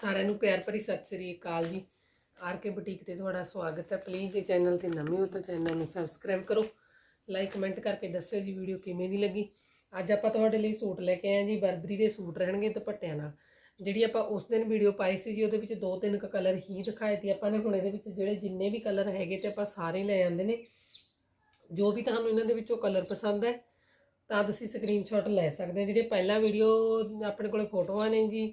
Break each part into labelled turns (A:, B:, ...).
A: ਸਾਰਿਆਂ ਨੂੰ ਪਿਆਰ ਭਰੀ ਸਤਿ ਸ੍ਰੀ ਅਕਾਲ ਜੀ। ਆਰ ਕੇ ਬੁਟੀਕ ਤੇ ਤੁਹਾਡਾ ਸਵਾਗਤ ਹੈ। ਪਲੀਜ਼ ਇਹ ਚੈਨਲ ਤੇ ਨਵੇਂ ਹੋ ਤਾਂ ਚੈਨਲ ਨੂੰ ਸਬਸਕ੍ਰਾਈਬ ਕਰੋ। ਲਾਈਕ ਕਮੈਂਟ ਕਰਕੇ ਦੱਸਿਓ ਜੀ ਵੀਡੀਓ ਕਿਵੇਂ ਦੀ ਲੱਗੀ। ਅੱਜ ਆਪਾਂ ਤੁਹਾਡੇ ਲਈ ਸੂਟ ਲੈ ਕੇ ਆਏ ਹਾਂ ਜੀ। ਬਰਬਰੀ ਦੇ ਸੂਟ ਰਹਿਣਗੇ ਦੁਪੱਟਿਆਂ ਨਾਲ। ਜਿਹੜੀ ਆਪਾਂ ਉਸ ਦਿਨ ਵੀਡੀਓ ਪਾਈ ਸੀ ਜੀ, ਉਹਦੇ ਵਿੱਚ ਦੋ ਤਿੰਨ ਕੁ ਕਲਰ ਹੀ ਦਿਖਾਏ ਤੇ ਆਪਾਂ ਨੇ। ਹੁਣ ਇਹਦੇ ਵਿੱਚ ਜਿਹੜੇ ਜਿੰਨੇ ਵੀ ਕਲਰ ਹੈਗੇ ਤੇ ਆਪਾਂ ਸਾਰੇ ਲੈ ਆਂਦੇ ਨੇ। ਜੋ ਵੀ ਤੁਹਾਨੂੰ ਇਹਨਾਂ ਦੇ ਵਿੱਚੋਂ ਕਲਰ ਪਸੰਦ ਹੈ, ਤਾਂ ਤੁਸੀਂ ਸਕਰੀਨਸ਼ਾਟ ਲੈ ਸਕਦੇ ਹੋ। ਜਿਹੜੇ ਪਹਿਲਾਂ ਵੀਡੀਓ ਆਪਣੇ ਕੋਲੇ ਫੋਟੋਆਂ ਨੇ ਜੀ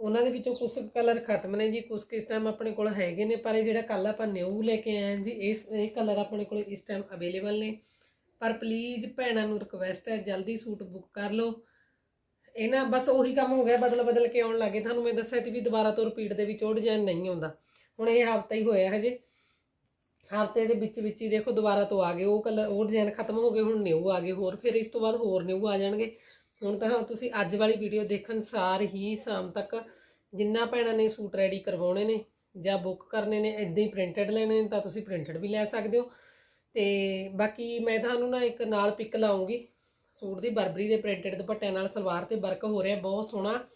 A: ਉਹਨਾਂ ਦੇ ਵਿੱਚੋਂ ਕੁਝ ਕਲਰ ਖਤਮ ਨੇ ਜੀ ਕੁਝ ਕਿਸ ਟਾਈਮ ਆਪਣੇ ਕੋਲ ਹੈਗੇ ਨੇ, ਪਰ ਇਹ ਜਿਹੜਾ ਕੱਲ ਆਪਾਂ ਨਿਊ ਲੈ ਕੇ ਆਏ ਜੀ, ਇਸ, ਇਹ ਕਲਰ ਆਪਣੇ ਕੋਲ ਇਸ ਟਾਈਮ ਅਵੇਲੇਬਲ ਨੇ। ਪਰ ਪਲੀਜ਼ ਭੈਣਾਂ ਨੂੰ ਰਿਕਵੈਸਟ ਹੈ, ਜਲਦੀ ਸੂਟ ਬੁੱਕ ਕਰ ਲਓ। ਇਹਨਾਂ ਬਸ ਉਹੀ ਕੰਮ ਹੋ ਗਿਆ, ਬਦਲ ਬਦਲ ਕੇ ਆਉਣ ਲੱਗੇ। ਤੁਹਾਨੂੰ ਮੈਂ ਦੱਸਿਆ ਸੀ ਵੀ ਦੁਬਾਰਾ ਤੋਂ ਰਿਪੀਟ ਦੇ ਵਿੱਚ ਉਹ ਡਿਜ਼ਾਈਨ ਨਹੀਂ ਆਉਂਦਾ। ਹੁਣ ਇਹ ਹਫਤਾ ਹੀ ਹੋਇਆ ਹਜੇ। ਹਫ਼ਤੇ ਦੇ ਵਿੱਚ ਵਿੱਚ ਹੀ ਦੇਖੋ, ਦੁਬਾਰਾ ਤੋਂ ਆ ਗਏ, ਉਹ ਕਲਰ ਉਹ ਡਿਜ਼ਾਈਨ ਖਤਮ ਹੋ ਗਏ, ਹੁਣ ਨਿਊ ਆ ਗਏ, ਹੋਰ ਫਿਰ ਇਸ ਤੋਂ ਬਾਅਦ ਹੋਰ ਨਿਊ ਆ ਜਾਣਗੇ। ਹੁਣ ਤਾਂ ਤੁਸੀਂ ਅੱਜ ਵਾਲੀ ਵੀਡੀਓ ਦੇਖਣ ਸਾਰ ਹੀ ਸ਼ਾਮ ਤੱਕ ਜਿੰਨਾ ਭੈਣਾਂ ਨੇ ਸੂਟ ਰੈਡੀ ਕਰਵਾਉਣੇ ਨੇ ਜਾਂ ਬੁੱਕ ਕਰਨੇ ਨੇ ਇਦਾਂ ਹੀ ਪ੍ਰਿੰਟਡ ਲੈਣੇ ਨੇ, ਤਾਂ ਤੁਸੀਂ ਪ੍ਰਿੰਟਡ ਵੀ ਲੈ ਸਕਦੇ ਹੋ। ਤੇ ਬਾਕੀ ਮੈਂ ਤੁਹਾਨੂੰ ਨਾ ਇੱਕ ਨਾਲ ਪਿਕ ਲਾਉਂਗੀ। ਸੂਟ ਦੀ ਬਰਬਰੀ ਦੇ ਪ੍ਰਿੰਟਡ ਦੁਪੱਟਿਆਂ ਨਾਲ ਸਲਵਾਰ ਤੇ ਵਰਕ ਹੋ ਰਿਹਾ, ਬਹੁਤ ਸੋਹਣਾ।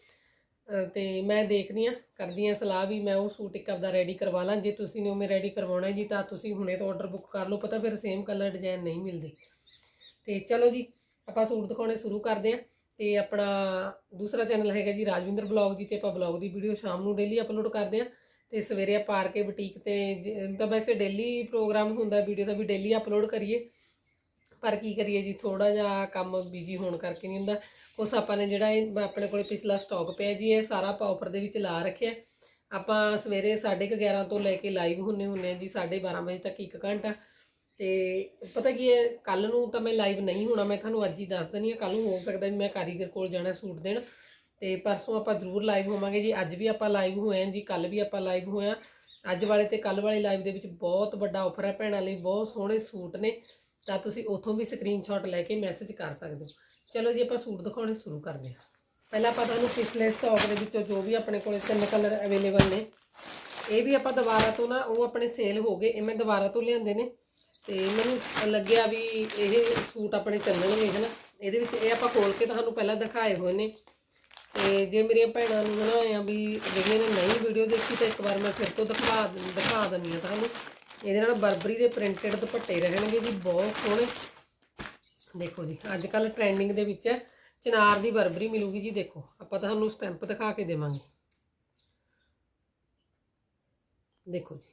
A: ਅਹ ਤੇ ਮੈਂ ਦੇਖਦੀ ਆ ਕਰਦੀ ਆ ਸਲਾਹ ਵੀ ਮੈਂ ਉਹ ਸੂਟ ਇੱਕ ਆਪਦਾ ਰੈਡੀ ਕਰਵਾ ਲਾਂ। ਜੇ ਤੁਸੀਂ ਨੇ ਉਵੇਂ ਰੈਡੀ ਕਰਵਾਉਣਾ ਜੀ, ਤਾਂ ਤੁਸੀਂ ਹੁਣੇ ਤੋਂ ਆਰਡਰ ਬੁੱਕ ਕਰ ਲਓ, ਪਤਾ ਫਿਰ ਸੇਮ ਕਲਰ ਡਿਜ਼ਾਈਨ ਨਹੀਂ ਮਿਲਦੇ। ਤੇ ਚਲੋ ਜੀ, ਆਪਾਂ ਸੂਟ ਦਿਖਾਉਣੇ ਸ਼ੁਰੂ ਕਰਦੇ ਆ ਤੇ ਆਪਣਾ ਦੂਸਰਾ ਚੈਨਲ ਹੈਗਾ ਜੀ ਰਾਜਵਿੰਦਰ ਬਲੌਗ ਜੀ, ਤੇ ਆਪਾਂ ਬਲੌਗ ਦੀ ਵੀਡੀਓ ਸ਼ਾਮ ਨੂੰ ਡੇਲੀ ਅਪਲੋਡ ਕਰਦੇ ਆ ਤੇ ਸਵੇਰੇ ਆਪਾਂ ਆਰ ਕੇ ਬੁਟੀਕ ਤੇ ਜ- ਤਾਂ ਵੈਸੇ ਡੇਲੀ ਪ੍ਰੋਗਰਾਮ ਹੁੰਦਾ, ਵੀਡੀਓ ਦਾ ਵੀ ਡੇਲੀ ਅਪਲੋਡ ਕਰੀਏ। ਪਰ ਕੀ ਕਰੀਏ ਜੀ ਥੋੜਾ ਜਿਹਾ ਕੰਮ ਬਿਜ਼ੀ ਹੋਣ ਕਰਕੇ ਨਹੀਂ ਹੁੰਦਾ। ਕੁਛ ਆਪਾਂ ਨੇ ਜਿਹੜਾ ਇਹ ਆਪਣੇ ਕੋਲੇ ਪਿਛਲਾ ਸਟਾਕ ਪਿਆ ਜੀ, ਇਹ ਸਾਰਾ ਆਪਾਂ ਆਫਰ ਦੇ ਵਿੱਚ ਲਾ ਰੱਖਿਆ। ਆਪਾਂ ਸਵੇਰੇ 11:30 ਤੋਂ ਲੈ ਕੇ ਲਾਈਵ ਹੁੰਨੇ ਹੁੰਨੇ ਆ ਜੀ 12:30 ਵਜੇ ਤੱਕ ਇੱਕ ਘੰਟਾ। ਤੇ ਪਤਾ ਕੀ ਹੈ ਕੱਲ ਨੂੰ ਤਾਂ ਮੈਂ ਲਾਈਵ ਨਹੀਂ ਹੋਣਾ, ਮੈਂ ਤੁਹਾਨੂੰ ਅੱਜ ਹੀ ਦੱਸ ਦਣੀ ਆ ਕੱਲ ਨੂੰ ਹੋ ਸਕਦਾ ਵੀ ਮੈਂ ਕਾਰੀਗਰ ਕੋਲ ਜਾਣਾ ਸੂਟ ਦੇਣ ਤੇ ਪਰਸੋਂ ਆਪਾਂ ਜ਼ਰੂਰ ਲਾਈਵ ਹੋਵਾਂਗੇ ਜੀ, ਅੱਜ ਵੀ ਆਪਾਂ ਲਾਈਵ ਹੋਏ ਹਾਂ ਜੀ ਕੱਲ ਵੀ ਆਪਾਂ ਲਾਈਵ ਹੋਏ ਹਾਂ। ਅੱਜ ਵਾਲੇ ਤੇ ਕੱਲ ਵਾਲੇ ਲਾਈਵ ਦੇ ਵਿੱਚ ਬਹੁਤ ਵੱਡਾ ਆਫਰ ਹੈ ਭੈਣਾਂ ਲਈ, ਬਹੁਤ ਸੋਹਣੇ ਸੂਟ ਨੇ, ਤਾਂ ਤੁਸੀਂ ਉਥੋਂ ਵੀ ਸਕਰੀਨਸ਼ਾਟ ਲੈ ਕੇ ਮੈਸੇਜ ਕਰ ਸਕਦੇ ਹੋ। ਚਲੋ ਜੀ, ਆਪਾਂ ਸੂਟ ਦਿਖਾਉਣੇ ਸ਼ੁਰੂ ਕਰਦੇ ਹਾਂ। ਪਹਿਲਾਂ ਆਪਾਂ ਤੁਹਾਨੂੰ ਪਿਛਲੇ ਸਟਾਕ ਦੇ ਵਿੱਚੋਂ ਜੋ ਵੀ ਆਪਣੇ ਕੋਲੇ ਤਿੰਨ ਕਲਰ ਅਵੇਲੇਬਲ ਨੇ, ਇਹ ਵੀ ਆਪਾਂ ਦੁਬਾਰਾ ਤੋਂ ਨਾ, ਉਹ ਆਪਣੇ ਸੇਲ ਹੋ ਗਏ, ਇਹ ਮੈਂ ਦੁਬਾਰਾ ਤੋਂ ਲਿਆਂਦੇ ਨੇ। ਤੇ ਮੈਨੂੰ ਲੱਗਿਆ ਵੀ ਇਹ ਸੂਟ ਆਪਣੇ ਚੱਲਣਗੇ, ਹਨਾ? ਇਹਦੇ ਵਿੱਚ ਇਹ ਆਪਾਂ ਖੋਲ ਕੇ ਤੁਹਾਨੂੰ ਪਹਿਲਾਂ ਦਿਖਾਏ ਹੋਏ ਨੇ। ਤੇ ਜੇ ਮੇਰੀਆਂ ਭੈਣਾਂ ਨੂੰ ਹਨਾ ਆ ਵੀ ਜਿਹੜੀਆਂ ਨੇ ਨਹੀਂ ਵੀਡੀਓ ਦੇਖੀ, ਤਾਂ ਇੱਕ ਵਾਰ ਮੈਂ ਫਿਰ ਤੋਂ ਦਿਖਾ ਦਿਖਾ ਦਿੰਨੀ ਆ ਤੁਹਾਨੂੰ। ਇਹਦੇ ਨਾਲ ਬਰਬਰੀ ਦੇ ਪ੍ਰਿੰਟਡ ਦੁਪੱਟੇ ਰਹਿਣਗੇ ਜੀ, ਬਹੁਤ ਸੋਹਣੇ। ਦੇਖੋ ਜੀ ਅੱਜ ਕੱਲ ਟ੍ਰੈਂਡਿੰਗ ਦੇ ਵਿੱਚ ਹੈ ਚਨਾਰ ਦੀ ਬਰਬਰੀ ਮਿਲੂਗੀ ਜੀ, ਦੇਖੋ। ਆਪਾਂ ਤੁਹਾਨੂੰ ਸਟੈਂਪ ਦਿਖਾ ਕੇ ਦੇਵਾਂਗੇ। ਦੇਖੋ ਜੀ।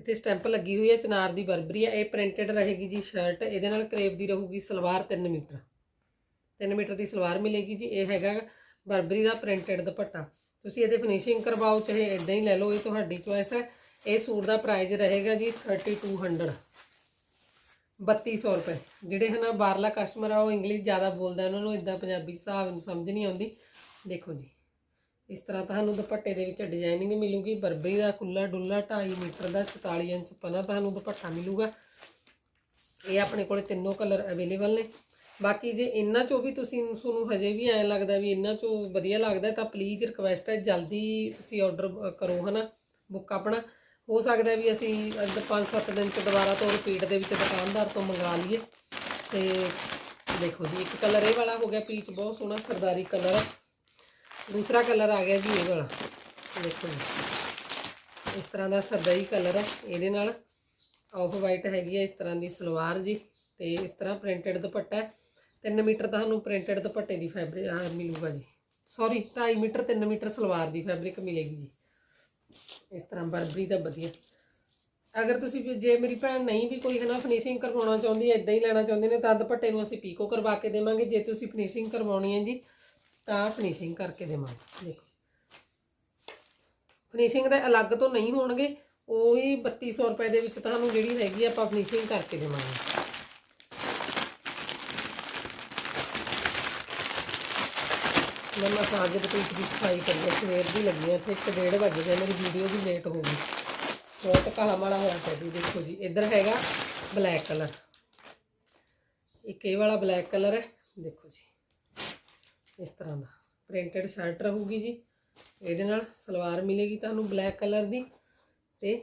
A: ਇੱਥੇ ਸਟੈਂਪ ਲੱਗੀ ਹੋਈ ਹੈ, ਚਨਾਰ ਦੀ ਬਰਬਰੀ ਹੈ। ਇਹ ਪ੍ਰਿੰਟਡ ਰਹੇਗੀ ਜੀ ਸ਼ਰਟ ਇਹਦੇ ਨਾਲ ਕਰੇਪ ਦੀ ਰਹੂਗੀ ਸਲਵਾਰ 3 ਮੀਟਰ। 3 ਮੀਟਰ ਦੀ ਸਲਵਾਰ ਮਿਲੇਗੀ ਜੀ। ਇਹ ਹੈਗਾ ਬਰਬਰੀ ਦਾ ਪ੍ਰਿੰਟਡ ਦੁਪੱਟਾ। ਤੁਸੀਂ ਇਹਦੇ ਫਿਨਿਸ਼ਿੰਗ ਕਰਵਾਓ, ਚਾਹੇ ਇਦਾਂ ਹੀ ਲੈ ਲਓ, ਇਹ ਤੁਹਾਡੀ ਚੋਇਸ ਹੈ। ਇਹ ਸੂਟ ਦਾ ਪ੍ਰਾਈਸ ਰਹੇਗਾ ਜੀ 3200 3200 ਰੁਪਏ। ਜਿਹੜੇ ਹਨਾ ਬਾਹਰਲਾ ਕਸਟਮਰ ਆ, ਉਹ ਇੰਗਲਿਸ਼ ਜ਼ਿਆਦਾ ਬੋਲਦਾ ਉਹਨਾਂ ਨੂੰ ਇਦਾਂ ਪੰਜਾਬੀ ਹਿਸਾਬ ਨੂੰ ਸਮਝ ਨਹੀਂ ਆਉਂਦੀ। ਦੇਖੋ ਜੀ। ਇਸ ਤਰ੍ਹਾਂ ਤੁਹਾਨੂੰ ਦੁਪੱਟੇ ਦੇ ਵਿੱਚ ਡਿਜ਼ਾਈਨਿੰਗ ਮਿਲੂਗੀ, ਬਰਬਰੀ ਦਾ ਖੁੱਲਾ ਡੁੱਲਾ 2.5 ਮੀਟਰ ਦਾ 44 ਇੰਚ ਪਨਾ ਤੁਹਾਨੂੰ ਦੁਪੱਟਾ ਮਿਲੂਗਾ। ਇਹ ਆਪਣੇ ਕੋਲੇ ਤਿੰਨੋਂ ਕਲਰ ਅਵੇਲੇਬਲ ਨੇ। ਬਾਕੀ ਜੇ ਇਹਨਾਂ ਚੋਂ ਵੀ ਤੁਸੀਂ ਤੁਹਾਨੂੰ ਹਜੇ ਵੀ ਐਂ ਲੱਗਦਾ ਵੀ ਇਹਨਾਂ ਚੋਂ ਵਧੀਆ ਲੱਗਦਾ ਤਾਂ ਪਲੀਜ਼ ਰਿਕਵੈਸਟ ਹੈ, ਜਲਦੀ ਤੁਸੀਂ ਆਰਡਰ ਕਰੋ ਹਨਾ ਬੁੱਕ ਆਪਣਾ। ਹੋ ਸਕਦਾ ਵੀ ਅਸੀਂ ਅੱਜ 5-7 ਦਿਨ ਚ ਦੁਬਾਰਾ ਤੋਂ ਰਿਪੀਟ ਦੇ ਵਿੱਚ ਦੁਕਾਨਦਾਰ ਤੋਂ ਮੰਗਾ ਲਈਏ। ਤੇ ਦੇਖੋ ਜੀ, ਇੱਕ ਕਲਰ ਇਹ ਵਾਲਾ ਹੋ ਗਿਆ, ਪੀਚ ਬਹੁਤ ਸੋਹਣਾ ਸਰਦਾਰੀ ਕਲਰ ਹੈ ਦੂਸਰਾ ਕਲਰ ਆ ਗਿਆ ਜੀ ਇਹ ਵਾਲਾ। ਦੇਖੋ ਇਸ ਤਰ੍ਹਾਂ ਦਾ ਸਰਦਾਈ ਕਲਰ ਹੈ। ਇਹਦੇ ਨਾਲ ਆਫ ਵਾਈਟ ਹੈਗੀ ਹੈ ਇਸ ਤਰ੍ਹਾਂ ਦੀ ਸਲਵਾਰ ਜੀ ਤੇ ਇਸ ਤਰ੍ਹਾਂ ਪ੍ਰਿੰਟਡ ਦੁਪੱਟਾ ਹੈ। 3 ਮੀਟਰ ਤੁਹਾਨੂੰ ਪ੍ਰਿੰਟਡ ਦੁਪੱਟੇ ਦੀ ਫੈਬਰਿਕ ਮਿਲੂਗਾ ਜੀ। ਸੌਰੀ 2.5 ਮੀਟਰ 3 ਮੀਟਰ ਸਲਵਾਰ ਦੀ ਫੈਬਰਿਕ ਮਿਲੇਗੀ ਜੀ। ਇਸ ਤਰ੍ਹਾਂ ਬਰਬਰੀ ਦਾ ਵਧੀਆ। ਅਗਰ ਤੁਸੀਂ ਜੇ ਮੇਰੀ ਭੈਣ ਨਹੀਂ ਵੀ ਕੋਈ ਹਨਾ ਫਿਨਿਸ਼ਿੰਗ ਕਰਵਾਉਣਾ ਚਾਹੁੰਦੀ ਹੈ ਇਦਾਂ ਹੀ ਲੈਣਾ ਚਾਹੁੰਦੇ ਨੇ, ਤਾਂ ਦੁਪੱਟੇ ਨੂੰ ਅਸੀਂ ਪੀਕੋ ਕਰਵਾ ਕੇ ਦੇਵਾਂਗੇ। ਜੇ ਤੁਸੀਂ ਫਿਨਿਸ਼ਿੰਗ ਕਰਵਾਉਣੀ ਹੈ ਜੀ ਤਾਂ ਫਿਨਿਸ਼ਿੰਗ ਕਰਕੇ ਦੇਵਾਂਗੇ, ਦੇਖੋ। ਫਿਨਿਸ਼ਿੰਗ ਦੇ ਅਲੱਗ ਤੋਂ ਨਹੀਂ ਹੋਣਗੇ, ਉਹੀ 3200 ਰੁਪਏ ਦੇ ਵਿੱਚ ਤੁਹਾਨੂੰ ਜਿਹੜੀ ਹੈਗੀ ਆਪਾਂ ਫਿਨਿਸ਼ਿੰਗ ਕਰਕੇ ਦੇਵਾਂਗੇ। ਮੈਂ ਮਸਾਜ ਦੇ ਬੁਟੀਕ ਦੀ ਸਫ਼ਾਈ ਕਰੀ ਹੈ ਸਵੇਰ ਦੀ ਲੱਗੀ ਹੈ ਇੱਥੇ 1:30 ਵਜੇ ਗਏ ਮੇਰੀ ਵੀਡੀਓ ਵੀ ਲੇਟ ਹੋ ਗਈ। ਬਹੁਤ ਕਾਲਾ ਮਾਲਾ ਹੋਇਆ ਪਿਆ ਦੇਖੋ ਜੀ, ਇੱਧਰ ਹੈਗਾ ਬਲੈਕ ਕਲਰ ਇੱਕ ਇਹ ਵਾਲਾ ਬਲੈਕ ਕਲਰ ਹੈ, ਦੇਖੋ ਜੀ। ਇਸ ਤਰ੍ਹਾਂ ਦਾ। ਪ੍ਰਿੰਟਡ ਸ਼ਰਟ ਰਹੂਗੀ ਜੀ। ਇਹਦੇ ਨਾਲ ਸਲਵਾਰ ਮਿਲੇਗੀ ਤੁਹਾਨੂੰ ਬਲੈਕ ਕਲਰ ਦੀ ਤੇ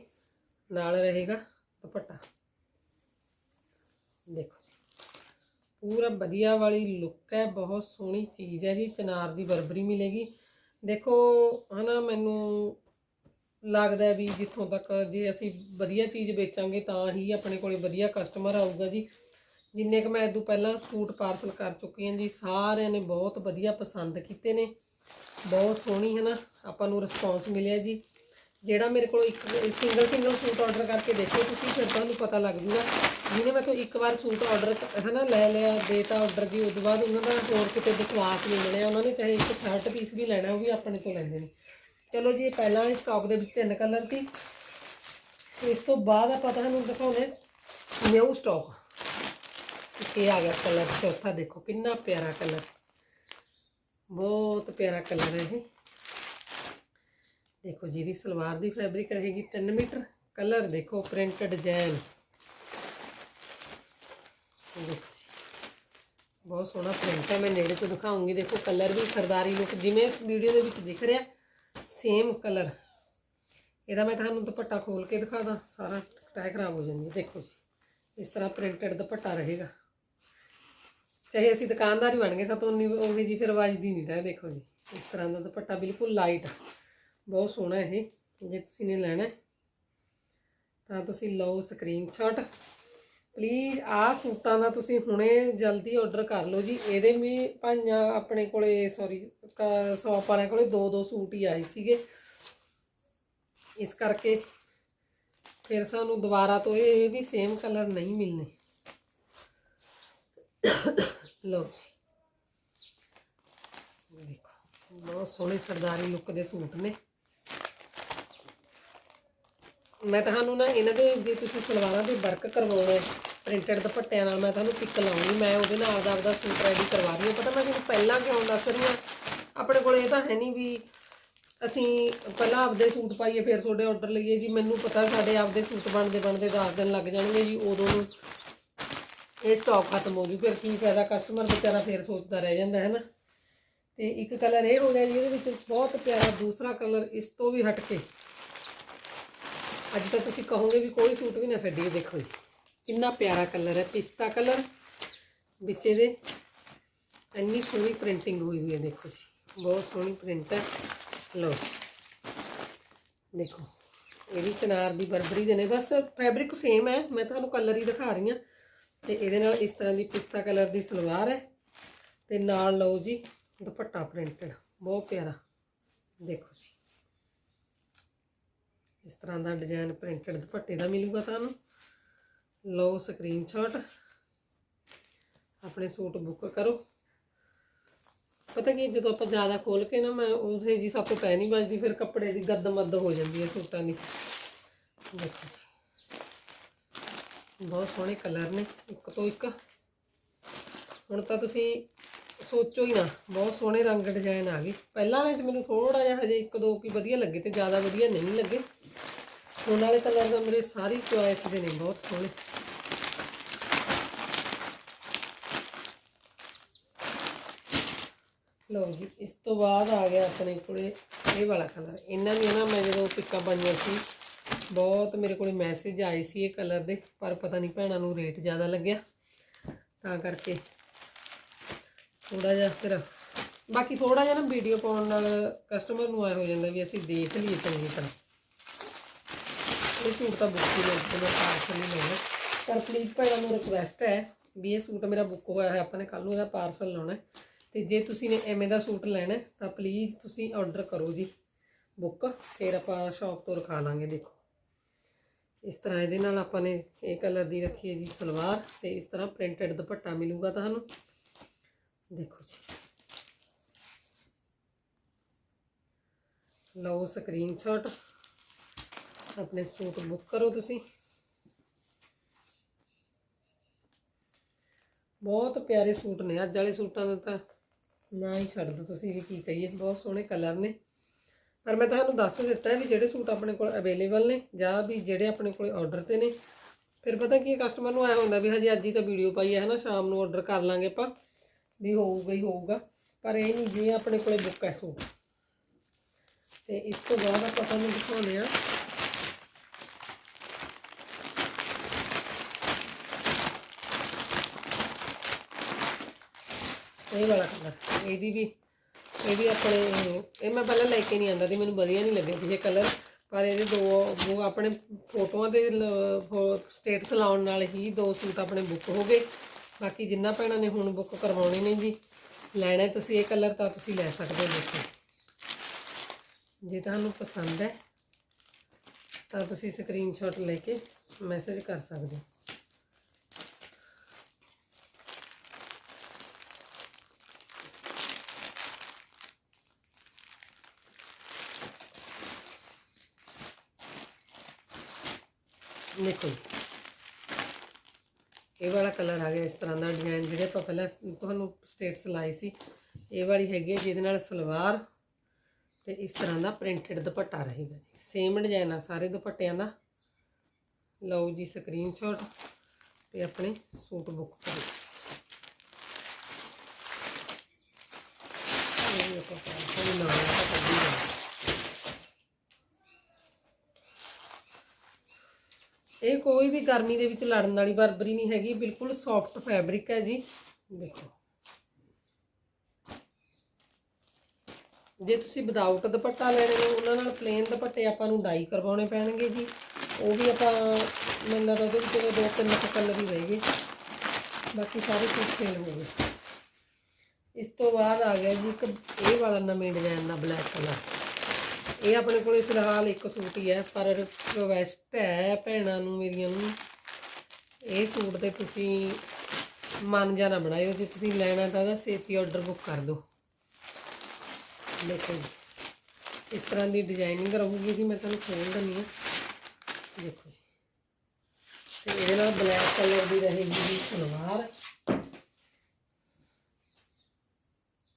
A: ਨਾਲ ਰਹੇਗਾ ਦੁਪੱਟਾ। ਦੇਖੋ ਪੂਰਾ ਵਧੀਆ ਵਾਲੀ ਲੁੱਕ ਹੈ, ਬਹੁਤ ਸੋਹਣੀ ਚੀਜ਼ ਹੈ ਜੀ। ਚਨਾਰ ਦੀ ਬਰਬਰੀ ਮਿਲੇਗੀ। ਦੇਖੋ, ਹਨਾ, ਮੈਨੂੰ ਲੱਗਦਾ ਵੀ ਜਿੱਥੋਂ ਤੱਕ ਜੇ ਅਸੀਂ ਵਧੀਆ ਚੀਜ਼ ਵੇਚਾਂਗੇ ਤਾਂ ਹੀ ਆਪਣੇ ਕੋਲੇ ਵਧੀਆ ਕਸਟਮਰ ਆਊਗਾ ਜੀ। ਜਿੰਨੇ ਕ ਮੈਂ ਇਦੋਂ ਪਹਿਲਾਂ ਸੂਟ ਪਾਰਸਲ ਕਰ ਚੁੱਕੀ ਹਾਂ ਜੀ, ਸਾਰਿਆਂ ਨੇ ਬਹੁਤ ਵਧੀਆ ਪਸੰਦ ਕੀਤੇ ਨੇ। ਬਹੁਤ ਸੋਹਣੀ ਹੈ ਨਾ ਆਪਾਂ ਨੂੰ ਰਿਸਪੌਂਸ ਮਿਲਿਆ ਜੀ। ਜਿਹੜਾ ਮੇਰੇ ਕੋਲ ਇੱਕ ਸਿੰਗਲ ਸਿੰਗਲ ਸੂਟ ਆਰਡਰ ਕਰਕੇ ਦੇਖੋ ਤੁਸੀਂ, ਫਿਰ ਤੁਹਾਨੂੰ ਪਤਾ ਲੱਗ ਜੂਗਾ। ਜਿਹਨੇ ਮੈਂ ਤੋਂ ਇੱਕ ਵਾਰ ਸੂਟ ਆਰਡਰ ਹਨਾ, ਲੈ ਲਿਆ, ਦੇਤਾ ਆਰਡਰ ਜੀ ਉਸ ਤੋਂ ਬਾਅਦ ਉਹਨਾਂ ਦਾ ਹੋਰ ਕਿਤੇ ਵਿਸ਼ਵਾਸ ਨਹੀਂ ਮਿਲਿਆ। ਉਹਨਾਂ ਨੇ ਚਾਹੇ ਇੱਕ ਸ਼ਰਟ ਪੀਸ ਵੀ ਲੈਣਾ, ਉਹ ਵੀ ਆਪਣੇ ਤੋਂ ਲੈਂਦੇ ਨੇ। ਚਲੋ ਜੀ, ਇਹ ਪਹਿਲਾਂ ਵਾਲੇ ਸਟਾਕ ਦੇ ਵਿੱਚ ਤਿੰਨ ਕਲਰ ਸੀ। ਇਸ ਤੋਂ ਬਾਅਦ ਆਪਾਂ ਤੁਹਾਨੂੰ ਦਿਖਾਉਣੇ ਨਿਊ ਸਟਾਕ ਇਹ ਆ ਗਿਆ ਕਲਰ, ਚੌਥਾ ਦੇਖੋ ਕਿੰਨਾ ਪਿਆਰਾ ਕਲਰ। ਬਹੁਤ ਪਿਆਰਾ ਕਲਰ ਹੈ ਇਹ। ਦੇਖੋ ਜੀ ਦੀ ਸਲਵਾਰ ਦੀ ਫੈਬਰਿਕ ਰਹੇਗੀ 3 ਮੀਟਰ, ਕਲਰ ਦੇਖੋ ਪ੍ਰਿੰਟ ਡਿਜ਼ਾਈਨ ਬਹੁਤ ਸੋਹਣਾ ਪ੍ਰਿੰਟ ਹੈ, ਮੈਂ ਨੇੜੇ ਤੋਂ ਦਿਖਾਉਂਗੀ। ਦੇਖੋ ਕਲਰ ਵੀ ਸਰਦਾਰੀ ਲੁੱਕ ਜਿਵੇਂ ਇਸ ਵੀਡੀਓ ਦੇ ਵਿੱਚ ਦਿਖ ਰਿਹਾ ਸੇਮ ਕਲਰ। ਇਹਦਾ ਮੈਂ ਤੁਹਾਨੂੰ ਦੁਪੱਟਾ ਖੋਲ ਕੇ ਦਿਖਾਦਾ ਸਾਰਾ ਟਾਈ ਖਰਾਬ ਹੋ ਜਾਂਦੀ ਦੇਖੋ ਜੀ, ਇਸ ਤਰ੍ਹਾਂ ਪ੍ਰਿੰਟਡ ਦੁਪੱਟਾ ਰਹੇਗਾ। ਚਾਹੇ ਅਸੀਂ ਦੁਕਾਨਦਾਰ ਹੀ ਬਣ ਗਏ ਸਾਤੋਂ ਉਨੀ ਉਹੀ ਜੀ ਫਿਰ ਵੱਜਦੀ ਨਹੀਂ ਰਹੇ, ਦੇਖੋ ਜੀ। ਇਸ ਤਰ੍ਹਾਂ ਦਾ ਦੁਪੱਟਾ ਬਿਲਕੁਲ ਲਾਈਟ ਬਹੁਤ ਸੋਹਣਾ ਇਹ, ਜੇ ਤੁਸੀਂ ਨੇ ਲੈਣਾ ਤਾਂ ਤੁਸੀਂ ਲਓ ਸਕਰੀਨਸ਼ਾਟ ਪਲੀਜ਼ ਆਹ ਸੂਟਾਂ ਦਾ ਤੁਸੀਂ ਹੁਣੇ ਜਲਦੀ ਆਰਡਰ ਕਰ ਲਓ ਜੀ। ਇਹਦੇ ਵੀ ਭਾਈਆਂ ਆਪਣੇ ਕੋਲੇ ਸੌਰੀ ਸ਼ੌਪ ਵਾਲਿਆਂ ਕੋਲੇ ਦੋ ਦੋ ਸੂਟ ਹੀ ਆਏ ਸੀਗੇ। ਇਸ ਕਰਕੇ ਫਿਰ ਸਾਨੂੰ ਦੁਬਾਰਾ ਤੋਂ ਇਹ ਵੀ ਸੇਮ ਕਲਰ ਨਹੀਂ ਮਿਲਨੇ ਲਓ ਦੇਖੋ, ਬਹੁਤ ਸੋਹਣੇ ਸਰਦਾਰੀ ਲੁੱਕ ਦੇ ਸੂਟ ਨੇ। ਮੈਂ ਤੁਹਾਨੂੰ ਨਾ ਇਹਨਾਂ ਦੇ, ਜੇ ਤੁਸੀਂ ਸਲਵਾਰਾਂ ਦੇ ਵਰਕ ਕਰਵਾਉਣਾ, ਪ੍ਰਿੰਟਡ ਦੁਪੱਟਿਆਂ ਨਾਲ ਮੈਂ ਤੁਹਾਨੂੰ ਪਿਕ ਲਾਉਂਗੀ। ਮੈਂ ਉਹਦੇ ਨਾਲ ਆਪਦਾ ਆਪਦਾ ਸੂਟ ਰੈਡੀ ਕਰਵਾ ਰਹੀ ਹਾਂ। ਪਤਾ ਮੈਂ ਤੁਹਾਨੂੰ ਪਹਿਲਾਂ ਕਿਉਂ ਦੱਸ ਰਹੀ ਹਾਂ? ਆਪਣੇ ਕੋਲ ਇਹ ਤਾਂ ਹੈ ਨਹੀਂ ਵੀ ਅਸੀਂ ਪਹਿਲਾਂ ਆਪਦੇ ਸੂਟ ਪਾਈਏ, ਫਿਰ ਤੁਹਾਡੇ ਆਰਡਰ ਲਈਏ। ਜੀ, ਮੈਨੂੰ ਪਤਾ ਸਾਡੇ ਆਪਦੇ ਸੂਟ ਬਣਦੇ ਬਣਦੇ 10 ਦਿਨ ਲੱਗ ਜਾਣਗੇ। ਜੀ, ਉਦੋਂ ਨੂੰ ਇਹ ਸਟਾਕ ਖਤਮ ਹੋ ਜੂ ਫਿਰ ਕੀ ਫਾਇਦਾ? ਕਸਟਮਰ ਵਿਚਾਰਾ ਫਿਰ ਸੋਚਦਾ ਰਹਿ ਜਾਂਦਾ ਹੈ ਨਾ ਤੇ ਇੱਕ ਕਲਰ ਇਹ ਹੋ ਗਿਆ ਜੀ, ਇਹਦੇ ਵਿੱਚ ਬਹੁਤ ਪਿਆਰਾ ਦੂਸਰਾ ਕਲਰ ਇਸ ਤੋਂ ਵੀ ਹਟ ਕੇ। ਅੱਜ ਤਾਂ ਤੁਸੀਂ ਕਹੋਗੇ ਵੀ ਕੋਈ ਸੂਟ ਵੀ ਨਾ ਛੱਡੀਏ, ਦੇਖੋ ਜੀ। ਕਿੰਨਾ ਪਿਆਰਾ ਕਲਰ ਹੈ, ਪਿਸਤਾ ਕਲਰ ਵਿੱਚ ਇਹਦੇ। ਇੰਨੀ ਸੋਹਣੀ ਪ੍ਰਿੰਟਿੰਗ ਹੋਈ ਹੋਈ ਹੈ, ਦੇਖੋ ਜੀ। ਬਹੁਤ ਸੋਹਣੀ ਪ੍ਰਿੰਟ ਹੈ। ਲਓ ਦੇਖੋ, ਇਹ ਵੀ ਚਨਾਰ ਦੀ ਬਰਬਰੀ ਦੇ ਨੇ। ਬਸ ਫੈਬਰਿਕ ਸੇਮ ਹੈ, ਮੈਂ ਤੁਹਾਨੂੰ ਕਲਰ ਹੀ ਦਿਖਾ ਰਹੀ ਹਾਂ। ਤੇ ਇਹਦੇ ਨਾਲ ਇਸ ਤਰ੍ਹਾਂ ਦੀ ਪਿਸਤਾ ਕਲਰ ਦੀ ਸਲਵਾਰ ਹੈ। ਤੇ ਨਾਲ ਲਓ ਜੀ ਦੁਪੱਟਾ ਪ੍ਰਿੰਟਡ ਬਹੁਤ ਪਿਆਰਾ। ਦੇਖੋ ਜੀ। ਇਸ ਤਰ੍ਹਾਂ ਦਾ ਡਿਜ਼ਾਈਨ ਪ੍ਰਿੰਟਡ ਦੁਪੱਟੇ ਦਾ ਮਿਲੂਗਾ ਤੁਹਾਨੂੰ। ਲਓ ਸਕਰੀਨਸ਼ਾਟ ਆਪਣੇ ਸੂਟ ਬੁੱਕ ਕਰੋ। ਪਤਾ ਕੀ, ਜਦੋਂ ਆਪਾਂ ਜ਼ਿਆਦਾ ਖੋਲ ਕੇ ਨਾ ਮੈਂ ਉਹਦੇ ਜੀ ਸਭ ਤੋਂ ਪੈ ਨਹੀਂ ਵੱਜਦੀ, ਫਿਰ ਕੱਪੜੇ ਦੀ ਗੱਦ ਹੋ ਜਾਂਦੀ ਹੈ ਸੂਟਾਂ ਦੀ। ਦੇਖੋ ਜੀ। ਬਹੁਤ ਸੋਹਣੇ ਕਲਰ ਨੇ, ਇੱਕ ਤੋਂ ਇੱਕ। ਹੁਣ ਤਾਂ ਤੁਸੀਂ ਸੋਚੋ ਹੀ ਨਾ, ਬਹੁਤ ਸੋਹਣੇ ਰੰਗ ਡਿਜ਼ਾਈਨ ਆ ਗਏ। ਪਹਿਲਾਂ ਵਾਲੇ ਮੈਨੂੰ ਥੋੜਾ ਜਿਹਾ ਹਜੇ ਇੱਕ ਦੋ ਕੀ ਵਧੀਆ ਲੱਗੇ ਤੇ ਜ਼ਿਆਦਾ ਵਧੀਆ ਨਹੀਂ ਲੱਗੇ। ਹੁਣ ਵਾਲੇ ਕਲਰ ਦਾ ਮੇਰੇ ਸਾਰੀ ਚੁਆਇਸ ਦੇ ਨੇ, ਬਹੁਤ ਸੋਹਣੇ। ਲਓ ਜੀ, ਇਸ ਤੋਂ ਬਾਅਦ ਆ ਗਿਆ ਆਪਣੇ ਕੋਲੇ ਇਹ ਵਾਲਾ ਕਲਰ। ਇਹਨਾਂ ਦੀਆਂ ਨਾ ਮੈਂ ਜਦੋਂ ਪਿੱਕਾਂ ਪਾਈਆਂ ਸੀ ਬਹੁਤ ਮੇਰੇ ਕੋਲ ਮੈਸੇਜ ਆਏ ਸੀ ਇਹ ਕਲਰ ਦੇ, ਪਰ ਪਤਾ ਨਹੀਂ ਭੈਣਾਂ ਨੂੰ ਰੇਟ ਜ਼ਿਆਦਾ ਲੱਗਿਆ। ਤਾਂ ਕਰਕੇ ਥੋੜਾ ਜਿਹਾ ਫਿਰ ਬਾਕੀ ਥੋੜਾ ਜਿਹਾ ਨਾ ਵੀਡੀਓ ਪਾਉਣ ਨਾਲ ਕਸਟਮਰ ਨੂੰ ਆਇਆ ਹੋ ਜਾਂਦਾ ਵੀ ਅਸੀਂ ਦੇਖ ਲਈਏ ਚੰਗੀ ਤਰ੍ਹਾਂ। ਇਹ ਸੂਟ ਤਾਂ ਬੁੱਕ ਹੀ ਲੈ ਮੈਂ ਪਾਰਸਲ ਨਹੀਂ ਲੈਣਾ। ਪਰ ਪਲੀਜ਼ ਭੈਣਾਂ ਨੂੰ ਰਿਕੁਐਸਟ ਹੈ ਵੀ ਇਹ ਸੂਟ ਮੇਰਾ ਬੁੱਕ ਹੋਇਆ ਹੈ ਆਪਾਂ ਨੇ ਕੱਲ ਨੂੰ ਇਹਦਾ ਪਾਰਸਲ ਲਾਉਣਾ ਹੈ। ਤੇ ਜੇ ਤੁਸੀਂ ਨੇ ਐਵੇਂ ਦਾ ਸੂਟ ਲੈਣਾ ਤਾਂ ਪਲੀਜ਼ ਤੁਸੀਂ ਆਰਡਰ ਕਰੋ ਜੀ। ਬੁੱਕ ਫਿਰ ਆਪਾਂ ਸ਼ਾਪ ਤੋਂ ਰਖਾ ਲਾਂਗੇ, ਦੇਖੋ। ਇਸ ਤਰ੍ਹਾਂ ਇਹਦੇ ਨਾਲ ਆਪਾਂ ਨੇ ਇਹ ਕਲਰ ਦੀ ਰੱਖੀ ਹੈ ਜੀ ਸਲਵਾਰ ਤੇ ਇਸ ਤਰ੍ਹਾਂ ਪ੍ਰਿੰਟਡ ਦੁਪੱਟਾ ਮਿਲੂਗਾ ਤੁਹਾਨੂੰ। ਦੇਖੋ ਜੀ। ਲਓ ਸਕਰੀਨਸ਼ਾਟ ਆਪਣੇ ਸੂਟ ਬੁੱਕ ਕਰੋ ਤੁਸੀਂ। ਬਹੁਤ ਪਿਆਰੇ ਸੂਟ ਨੇ, ਅੱਜ ਵਾਲੇ ਸੂਟਾਂ ਦਾ ਤਾਂ ਨਾ ਹੀ ਛੱਡ ਦੋ ਤੁਸੀਂ ਵੀ ਕੀ ਕਹੀਏ। ਬਹੁਤ ਸੋਹਣੇ ਕਲਰ ਨੇ। ਪਰ ਮੈਂ ਤੁਹਾਨੂੰ ਦੱਸ ਦਿੱਤਾ ਵੀ ਜਿਹੜੇ ਸੂਟ ਆਪਣੇ ਕੋਲ ਅਵੇਲੇਬਲ ਨੇ, ਜਾਂ ਵੀ ਜਿਹੜੇ ਆਪਣੇ ਕੋਲ ਆਰਡਰ ਤੇ ਨੇ। ਫਿਰ ਪਤਾ ਕੀ ਕਸਟਮਰ ਨੂੰ ਆਇਆ ਹੁੰਦਾ ਵੀ ਹਜੇ ਅੱਜ ਹੀ ਤਾਂ ਵੀਡੀਓ ਪਾਈ ਹੈ ਨਾ ਸ਼ਾਮ ਨੂੰ ਆਰਡਰ ਕਰ ਲਾਂਗੇ ਆਪਾਂ, ਵੀ ਹੋਊਗਾ ਹੀ ਹੋਊਗਾ। ਪਰ ਇਹ ਨਹੀਂ ਜੇ ਆਪਣੇ ਕੋਲੇ ਬੁੱਕ ਹੈ ਸੂਟ। ਤੇ ਇਸ ਤੋਂ ਬਾਅਦ ਆਪਾਂ ਤੁਹਾਨੂੰ ਦਿਖਾਉਂਦੇ ਆ ਇਹ ਵਾਲਾ ਕਲਰ ਇਹਦੀ ਵੀ ਇਹ ਵੀ ਆਪਣੇ, ਇਹ ਮੈਂ ਪਹਿਲਾਂ ਲੈ ਕੇ ਨਹੀਂ ਆਂਦਾ ਸੀ, ਮੈਨੂੰ ਵਧੀਆ ਨਹੀਂ ਲੱਗਿਆ ਸੀ ਇਹ ਕਲਰ ਪਰ ਇਹਦੇ ਦੋ, ਉਹ ਆਪਣੇ ਫੋਟੋਆਂ ਦੇ ਸਟੇਟਸ ਲਾਉਣ ਨਾਲ ਹੀ ਦੋ ਸੂਟ ਆਪਣੇ ਬੁੱਕ ਹੋ ਗਏ। ਬਾਕੀ ਜਿੰਨਾ ਭੈਣਾਂ ਨੇ ਹੁਣ ਬੁੱਕ ਕਰਵਾਉਣੇ ਨੇ ਜੀ, ਲੈਣਾ ਤੁਸੀਂ ਇਹ ਕਲਰ ਤਾਂ ਤੁਸੀਂ ਲੈ ਸਕਦੇ ਹੋ ਦੇਖੋ। ਜੇ ਤੁਹਾਨੂੰ ਪਸੰਦ ਹੈ, ਤਾਂ ਤੁਸੀਂ ਸਕਰੀਨਸ਼ਾਟ ਲੈ ਕੇ ਮੈਸੇਜ ਕਰ ਸਕਦੇ ਹੋ। ਦੇਖੋ ਇਹ ਵਾਲਾ ਕਲਰ ਆ ਗਿਆ ਇਸ ਤਰ੍ਹਾਂ ਦਾ ਡਿਜ਼ਾਈਨ ਜਿਹੜੇ ਆਪਾਂ ਪਹਿਲਾਂ ਤੁਹਾਨੂੰ ਸਟੇਟਸ ਲਾਏ ਸੀ, ਇਹ ਵਾਲੀ ਹੈਗੀ ਹੈ ਜਿਹਦੇ ਨਾਲ ਸਲਵਾਰ ਤੇ ਇਸ ਤਰ੍ਹਾਂ ਦਾ ਪ੍ਰਿੰਟਡ ਦੁਪੱਟਾ ਰਹੇਗਾ ਜੀ। ਸੇਮ ਡਿਜ਼ਾਈਨ ਆ ਸਾਰੇ ਦੁਪੱਟਿਆਂ ਦਾ। ਲਓ ਜੀ ਸਕਰੀਨਸ਼ਾਟ ਤੇ ਆਪਣੇ ਸੂਟ ਬੁੱਕ ਕਰੋ ਇਹ ਆਪਾਂ ਕੋਈ ਨਾ ਤਾਂ ਕੱਢੀ ਜਾਣਾ ਇਹ ਕੋਈ ਵੀ ਗਰਮੀ ਦੇ ਵਿੱਚ ਲੜਨ ਵਾਲੀ ਬਰਬਰੀ ਨਹੀਂ ਹੈਗੀ, ਬਿਲਕੁਲ ਸੌਫਟ ਫੈਬਰਿਕ ਹੈ ਜੀ। ਦੇਖੋ। ਜੇ ਤੁਸੀਂ ਵਿਦਆਊਟ ਦੁਪੱਟਾ ਲੈਣੇ ਨੇ, ਉਹਨਾਂ ਨਾਲ ਪਲੇਨ ਦੁਪੱਟੇ ਆਪਾਂ ਨੂੰ ਡਾਈ ਕਰਵਾਉਣੇ ਪੈਣਗੇ ਜੀ। ਉਹ ਵੀ ਆਪਾਂ, ਮੈਨੂੰ ਲੱਗਦਾ ਉਹਦੇ ਵਿੱਚ ਦੋ ਤਿੰਨ ਕਲਰ ਹੀ ਰਹੇਗੇ ਬਾਕੀ ਸਾਰੇ ਸੂਟ ਸੇਲ ਹੋ ਗਏ। ਇਸ ਤੋਂ ਬਾਅਦ ਆ ਗਿਆ ਜੀ ਇੱਕ, ਇਹ ਵਾਲਾ ਨਵੇਂ ਡਿਜ਼ਾਈਨ ਦਾ ਬਲੈਕ ਕਲਰ ਇਹ ਆਪਣੇ ਕੋਲੇ ਫਿਲਹਾਲ ਇੱਕ ਸੂਟ ਹੀ ਹੈ, ਪਰ ਰਿਕਵੈਸਟ ਹੈ ਭੈਣਾਂ ਨੂੰ, ਮੇਰੀਆਂ ਨੂੰ। ਇਹ ਸੂਟ ਤੇ ਤੁਸੀਂ ਮਨ ਜਾ ਨਾ ਬਣਾਇਓ, ਜੇ ਤੁਸੀਂ ਲੈਣਾ ਤਾਂ ਉਹਦਾ ਛੇਤੀ ਆਰਡਰ ਬੁੱਕ ਕਰ ਦਿਓ। ਦੇਖੋ ਇਸ ਤਰ੍ਹਾਂ ਦੀ ਡਿਜ਼ਾਈਨਿੰਗ ਰਹੂਗੀ ਜੀ, ਮੈਂ ਤੁਹਾਨੂੰ ਖੋਲ ਦਿੰਦੀ ਹਾਂ। ਦੇਖੋ ਜੀ, ਤੇ ਇਹਦੇ ਨਾਲ ਬਲੈਕ ਕਲਰ ਦੀ ਰਹੇਗੀ ਜੀ ਸਲਵਾਰ।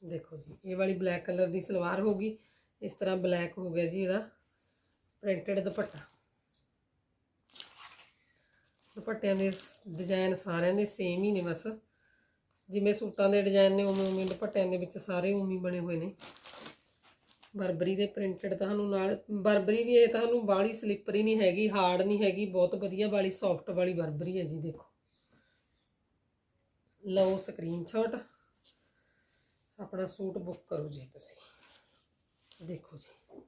A: ਦੇਖੋ ਜੀ, ਇਹ ਵਾਲੀ ਬਲੈਕ ਕਲਰ ਦੀ ਸਲਵਾਰ ਹੋਗੀ ਇਸ ਤਰ੍ਹਾਂ ਬਲੈਕ ਹੋ ਗਿਆ ਜੀ ਇਹਦਾ, ਪ੍ਰਿੰਟਡ ਦੁਪੱਟਾ। ਦੁਪੱਟਿਆਂ ਦੇ ਡਿਜ਼ਾਈਨ ਸਾਰਿਆਂ ਦੇ ਸੇਮ ਹੀ ਨੇ ਬਸ। ਜਿਵੇਂ ਸੂਟਾਂ ਦੇ ਡਿਜ਼ਾਈਨ ਨੇ, ਉਵੇਂ ਉਵੇਂ ਦੁਪੱਟਿਆਂ ਦੇ ਵਿੱਚ ਸਾਰੇ ਉਵੇਂ ਬਣੇ ਹੋਏ ਨੇ। ਬਰਬਰੀ ਦੇ ਪ੍ਰਿੰਟਡ ਤੁਹਾਨੂੰ ਨਾਲ, ਬਰਬਰੀ ਵੀ ਇਹ ਤੁਹਾਨੂੰ ਬਾਲੀ ਸਲਿੱਪਰੀ ਨਹੀਂ ਹੈਗੀ ਹਾਰਡ ਨਹੀਂ ਹੈਗੀ, ਬਹੁਤ ਵਧੀਆ ਵਾਲੀ ਸੌਫਟ ਵਾਲੀ ਬਰਬਰੀ ਹੈ ਜੀ, ਦੇਖੋ। ਲਓ ਸਕਰੀਨਸ਼ਾਟ ਆਪਣਾ ਸੂਟ ਬੁੱਕ ਕਰੋ ਜੀ ਤੁਸੀਂ। ਦੇਖੋ ਜੀ।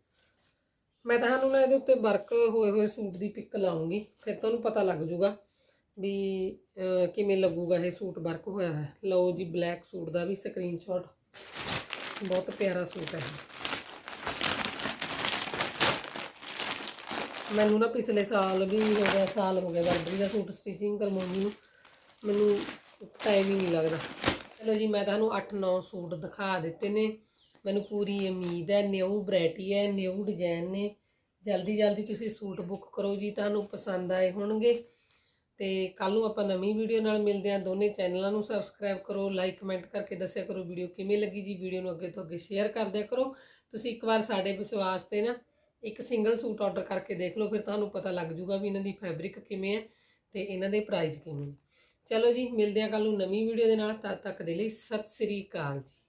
A: ਮੈਂ ਤੁਹਾਨੂੰ ਨਾ ਇਹਦੇ ਉੱਤੇ ਵਰਕ ਹੋਏ ਹੋਏ ਸੂਟ ਦੀ ਪਿਕ ਲਾਉਂਗੀ, ਫਿਰ ਤੁਹਾਨੂੰ ਪਤਾ ਲੱਗ ਜੂਗਾ ਵੀ ਕਿਵੇਂ ਲੱਗੂਗਾ ਇਹ ਸੂਟ ਵਰਕ ਹੋਇਆ ਹੈ ਲਓ ਜੀ ਬਲੈਕ ਸੂਟ ਦਾ ਵੀ ਸਕਰੀਨਸ਼ਾਟ ਬਹੁਤ ਪਿਆਰਾ ਸੂਟ ਹੈ ਮੈਨੂੰ ਨਾ ਪਿਛਲੇ ਸਾਲ ਵੀ ਹੋ ਗਿਆ, ਸਾਲ ਹੋ ਗਿਆ ਵਰਬਰੀ ਦਾ ਸੂਟ ਸਟਿਚਿੰਗ ਕਰਵਾਉਣੀ ਨੂੰ। ਮੈਨੂੰ ਟਾਈਮ ਹੀ ਨਹੀਂ ਲੱਗਦਾ। ਚਲੋ ਜੀ, ਮੈਂ ਤੁਹਾਨੂੰ 8-9 ਸੂਟ ਦਿਖਾ ਦਿੱਤੇ ਨੇ। ਮੈਨੂੰ ਪੂਰੀ ਉਮੀਦ ਹੈ, ਨਿਊ ਵੈਰਾਈਟੀ ਹੈ, ਨਿਊ ਡਿਜ਼ਾਈਨ ਨੇ। ਜਲਦੀ ਜਲਦੀ ਤੁਸੀਂ ਸੂਟ ਬੁੱਕ ਕਰੋ ਜੀ, ਤੁਹਾਨੂੰ ਪਸੰਦ ਆਏ ਹੋਣਗੇ। ਤੇ ਕੱਲ ਨੂੰ ਆਪਾਂ ਨਵੀਂ ਵੀਡੀਓ ਨਾਲ ਮਿਲਦੇ ਹਾਂ। ਦੋਨੇ ਚੈਨਲਾਂ ਨੂੰ ਸਬਸਕ੍ਰਾਈਬ ਕਰੋ ਲਾਈਕ ਕਮੈਂਟ ਕਰਕੇ ਦੱਸਿਆ ਕਰੋ ਵੀਡੀਓ ਕਿਵੇਂ ਲੱਗੀ ਜੀ। ਵੀਡੀਓ ਨੂੰ ਅੱਗੇ ਤੋਂ ਅੱਗੇ ਸ਼ੇਅਰ ਕਰਦਿਆ ਕਰੋ। ਤੁਸੀਂ ਇੱਕ ਵਾਰ ਸਾਡੇ ਵਿਸ਼ਵਾਸ ਤੇ ਨਾ ਇੱਕ ਸਿੰਗਲ ਸੂਟ ਆਰਡਰ ਕਰਕੇ ਦੇਖ ਲਓ, ਫਿਰ ਤੁਹਾਨੂੰ ਪਤਾ ਲੱਗ ਜਾਊਗਾ ਵੀ ਇਹਨਾਂ ਦੀ ਫੈਬਰਿਕ ਕਿਵੇਂ ਹੈ ਤੇ ਇਹਨਾਂ ਦੇ ਪ੍ਰਾਈਸ ਕਿਵੇਂ ਨੇ। ਚਲੋ ਜੀ, ਮਿਲਦੇ ਹਾਂ ਕੱਲ ਨੂੰ ਨਵੀਂ ਵੀਡੀਓ ਦੇ ਨਾਲ। ਤਦ ਤੱਕ ਦੇ ਲਈ ਸਤਿ ਸ੍ਰੀ ਅਕਾਲ ਜੀ।